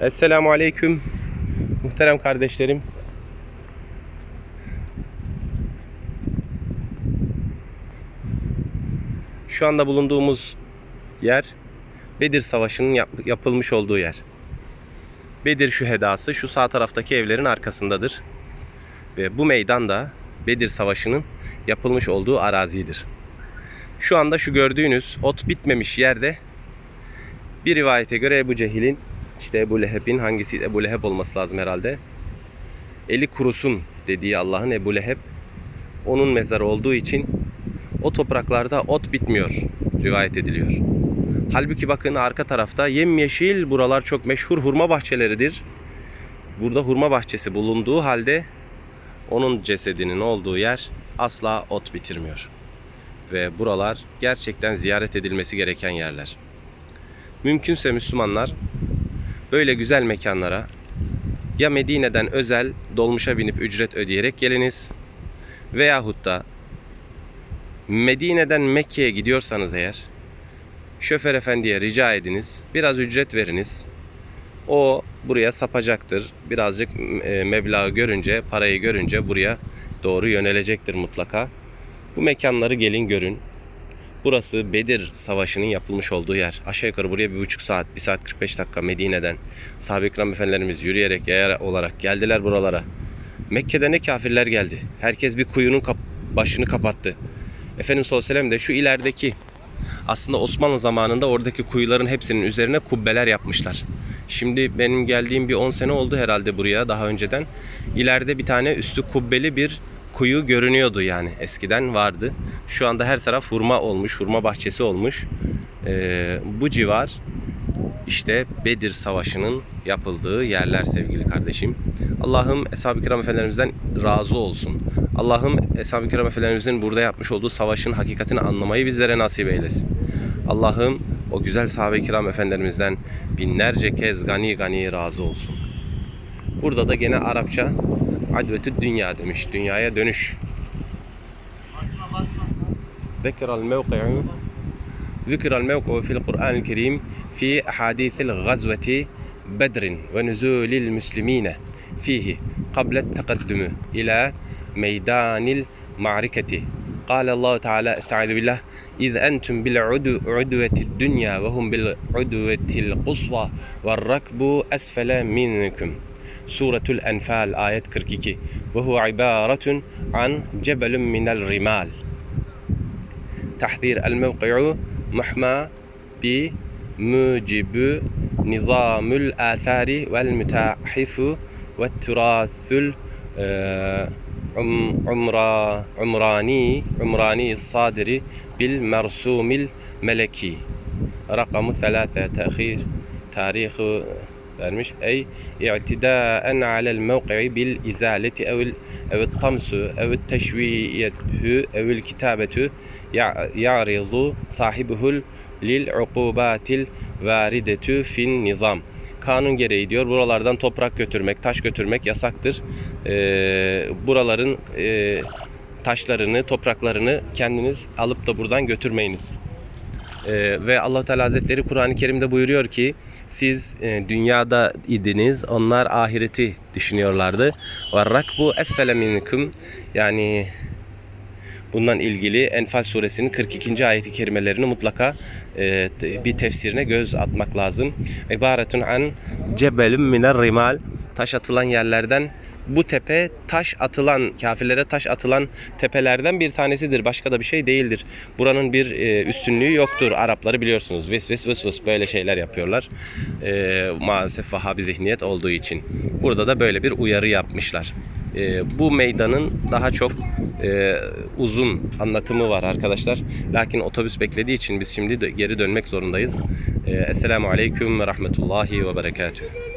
Esselamu Aleyküm. Muhterem kardeşlerim. Şu anda bulunduğumuz yer Bedir Savaşı'nın yap- yapılmış olduğu yer. Bedir şühedası şu sağ taraftaki evlerin arkasındadır. Ve bu meydan da Bedir Savaşı'nın yapılmış olduğu arazidir. Şu anda şu gördüğünüz ot bitmemiş yerde bir rivayete göre Ebu Cehil'in işte Ebu Leheb'in hangisi Ebu Leheb olması lazım herhalde. Eli kurusun dediği Allah'ın Ebu Leheb onun mezarı olduğu için o topraklarda ot bitmiyor rivayet ediliyor. Halbuki bakın arka tarafta yemyeşil buralar çok meşhur hurma bahçeleridir. Burada hurma bahçesi bulunduğu halde onun cesedinin olduğu yer asla ot bitirmiyor. Ve buralar gerçekten ziyaret edilmesi gereken yerler. Mümkünse Müslümanlar böyle güzel mekanlara ya Medine'den özel dolmuşa binip ücret ödeyerek geliniz veyahut da Medine'den Mekke'ye gidiyorsanız eğer şoför efendiye rica ediniz. Biraz ücret veriniz. O buraya sapacaktır. Birazcık e, meblağı görünce, parayı görünce buraya doğru yönelecektir mutlaka. Bu mekanları gelin görün. Burası Bedir Savaşı'nın yapılmış olduğu yer. Aşağı yukarı buraya bir buçuk saat, bir saat 45 dakika Medine'den sahabe-i kiram efendilerimiz yürüyerek, yayarak olarak geldiler buralara. Mekke'de ne kafirler geldi. Herkes bir kuyunun kap- başını kapattı. Efendimiz sallallahu aleyhi ve sellem de şu ilerideki aslında Osmanlı zamanında oradaki kuyuların hepsinin üzerine kubbeler yapmışlar. Şimdi benim geldiğim bir 10 sene oldu herhalde buraya daha önceden. İleride bir tane üstü kubbeli bir kuyu görünüyordu yani eskiden vardı. Şu anda her taraf hurma olmuş, hurma bahçesi olmuş. Ee, bu civar işte Bedir Savaşı'nın yapıldığı yerler sevgili kardeşim. Allah'ım Eshab-ı Kiram Efendilerimizden razı olsun. Allah'ım Eshab-ı Kiram Efendilerimizin burada yapmış olduğu savaşın hakikatini anlamayı bizlere nasip eylesin. Allah'ım o güzel sahabe-i kiram efendilerimizden binlerce kez gani gani razı olsun. Burada da gene Arapça advetü dünya demiş. Dünyaya dönüş. Basma basma. basma. ذكر الموقع ذكر الموقع في القرآن الكريم في أحاديث الغزوة بدر ونزول المسلمين فيه قبل التقدم إلى ميدان المعركة قال الله تعالى استعاذ بالله إذ أنتم بالعدوة الدنيا وهم بالعدوة القصوى والركب أسفل منكم سورة الأنفال آية 42 وهو عبارة عن جبل من الرمال. تحذير الموقع محمى بموجب نظام الآثار والمتاحف والتراث ال- آه، عم- عمرا عمراني عمراني الصادر بالمرسوم الملكي. رقم ثلاثة تأخير تاريخ vermiş. Ey i'tidaen alel mevqi'i bil izaleti evil ev tamsu ev teşviyetü evil kitabetu ya- ya'rizu sahibuhul lil ukubatil varidetü fin nizam. Kanun gereği diyor buralardan toprak götürmek, taş götürmek yasaktır. Ee, buraların e, taşlarını, topraklarını kendiniz alıp da buradan götürmeyiniz. Ee, ve Allah Teala Hazretleri Kur'an-ı Kerim'de buyuruyor ki siz e, dünyada idiniz onlar ahireti düşünüyorlardı. Ve bu esfele minkum yani bundan ilgili Enfal suresinin 42. ayeti kerimelerini mutlaka e, bir tefsirine göz atmak lazım. İbaretun an cebelun miner rimal taş atılan yerlerden bu tepe taş atılan kafirlere taş atılan tepelerden bir tanesidir. Başka da bir şey değildir. Buranın bir e, üstünlüğü yoktur. Arapları biliyorsunuz. Vis vis vis vis böyle şeyler yapıyorlar. E, maalesef Vahabi zihniyet olduğu için. Burada da böyle bir uyarı yapmışlar. E, bu meydanın daha çok e, uzun anlatımı var arkadaşlar. Lakin otobüs beklediği için biz şimdi geri dönmek zorundayız. E, Esselamu Aleyküm ve Rahmetullahi ve Berekatuhu.